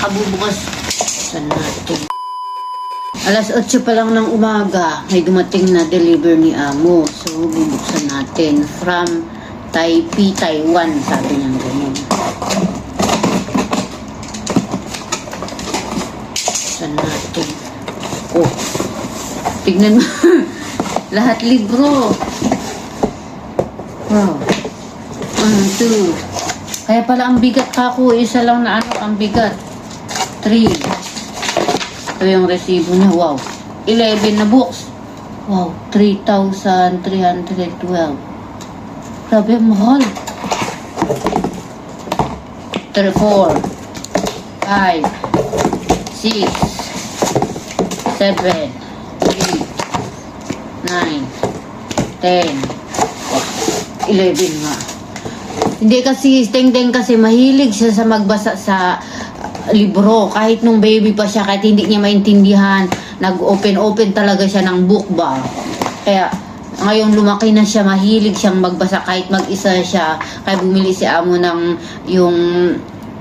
kabubukas. Saan natin? Alas 8 pa lang ng umaga, may dumating na deliver ni Amo. So, bubuksan natin from Taipei, Taiwan, sabi niya ganun. Saan natin? Oh, tignan mo. Lahat libro. Wow. One, two. Kaya pala ang bigat ka ko, isa lang na ano, ang bigat. Three. Ito yung resibo niya. Wow. 11 na books. Wow. 3,312. Grabe, mahal. 3, 4, 5, 6, 7, 8, 9, 10, 11 nga. Hindi kasi, Teng Teng kasi mahilig siya sa magbasa sa libro. Kahit nung baby pa siya, kahit hindi niya maintindihan, nag-open-open talaga siya ng book ba. Kaya, ngayon lumaki na siya, mahilig siyang magbasa kahit mag-isa siya. Kaya bumili si Amo ng yung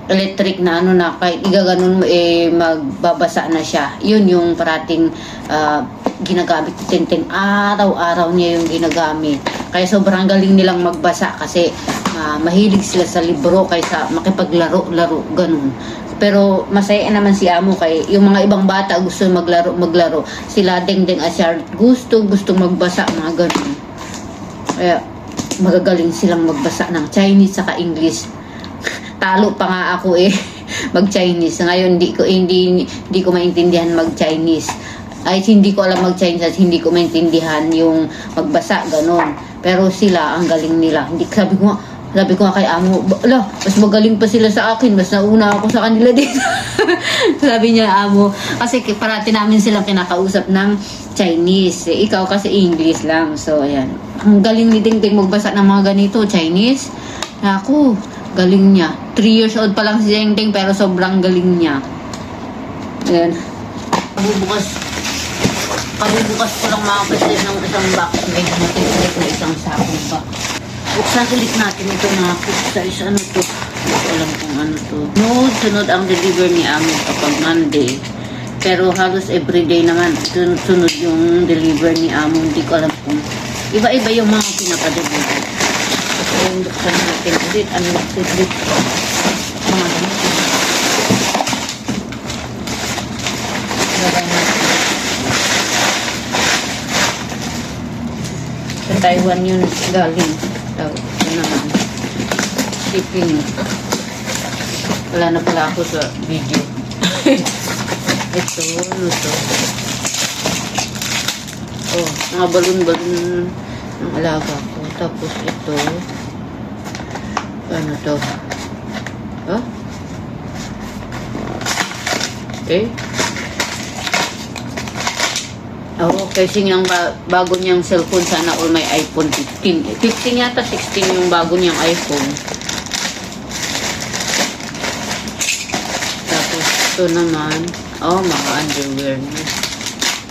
electric na ano na kahit igaganon mo eh magbabasa na siya. Yun yung parating ah, ginagamit Tenten. Araw-araw niya yung ginagamit. Kaya sobrang galing nilang magbasa kasi ah, mahilig sila sa libro kaysa makipaglaro-laro ganun. Pero masaya naman si Amo kay yung mga ibang bata gusto maglaro maglaro. Sila at Charlotte gusto gusto magbasa mga ganun. Kaya magagaling silang magbasa ng Chinese saka English. Talo pa nga ako eh mag-Chinese. Ngayon hindi ko hindi hindi ko maintindihan mag-Chinese. Ay hindi ko alam mag-Chinese at hindi ko maintindihan yung magbasa ganun. Pero sila ang galing nila. Hindi sabi ko sabi ko nga kay amo, ala, mas magaling pa sila sa akin, mas nauna ako sa kanila dito. sabi niya amo, kasi parati namin silang kinakausap ng Chinese. Eh, ikaw kasi English lang. So, ayan. Ang galing ni Ding Ding magbasa ng mga ganito, Chinese. Ako, galing niya. 3 years old pa lang si Ding Ding, pero sobrang galing niya. Ayan. Bubukas. Pabubukas ko lang mga kasi ng isang box. May dumating ulit na isang sakong box. Buksan ulit natin ito mga sa is ano to. Hindi ko alam kung ano to. Sunod, sunod ang deliver ni Amo kapag Monday. Pero halos everyday naman, sunod, sunod yung deliver ni Amo. Hindi ko alam kung iba-iba yung mga pinaka-deliver. So, buksan natin ulit. Ano ulit? Mga natin. Sa Taiwan yun galing. Yun naman. Shipping. Wala na pala ako sa video. Ito, ano to? Oh, mga balon-balon ng alaga ko. Tapos ito. Ano to? Huh? Okay. Oo, kasi yung ba- bago niyang cellphone, sana all may iPhone 15. 15 yata, 16 yung bago niyang iPhone. Tapos, ito naman, oh, mga underwear niya.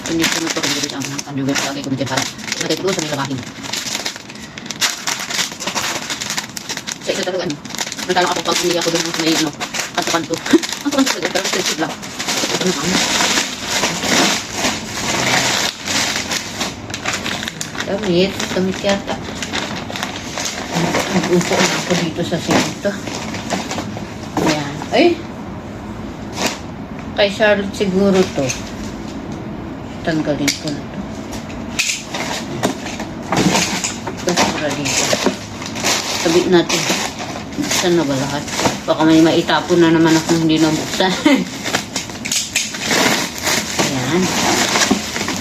Hindi ko na ito kung ang underwear sa akin kung para matitulog sa may labahin. Sa isa talaga, ano, nagtalang ako pag hindi ako doon sa may, ano, kanto-kanto. Ang kanto talaga, pero sensitive lang. Ito naman. Damit. Damit yata. Nag-upo na ako dito sa sinto. Ayan. Ay! Kay Charlotte siguro to. Tanggalin ko na to. Basura dito. Sabit natin. Buksan na ba lahat? Baka may maitapon na naman ako hindi nabuksan. Ayan.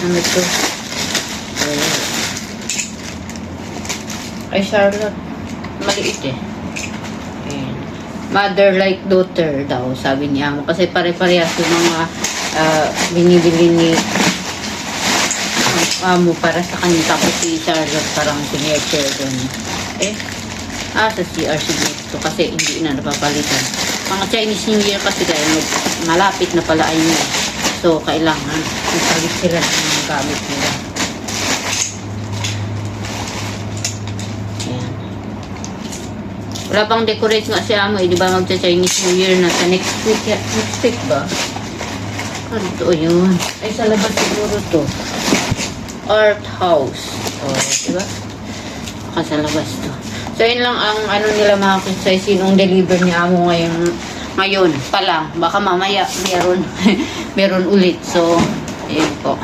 Ano to? Ay, Charlotte. Maliit eh. Ayan. Mother like daughter daw, sabi niya. Kasi pare-parehas yung mga ah, binibili ni amo para sa kanya. Tapos si Charlotte parang senior children. Eh, ah, sa CR siguro. Kasi hindi na napapalitan. Mga Chinese New Year kasi dahil malapit na pala ay niya. So, kailangan ipalit sila ng gamit nila. Wala pang decorate nga si Amo, eh, di ba magsa-Chinese New Year na sa next week, next week ba? Ano to yun? Ay, sa labas siguro to. Art House. O, di ba? Baka sa labas to. So, yun lang ang ano nila mga kisay, sinong deliver ni Amo ngayon, ngayon pa lang. Baka mamaya meron, meron ulit. So, ayun po.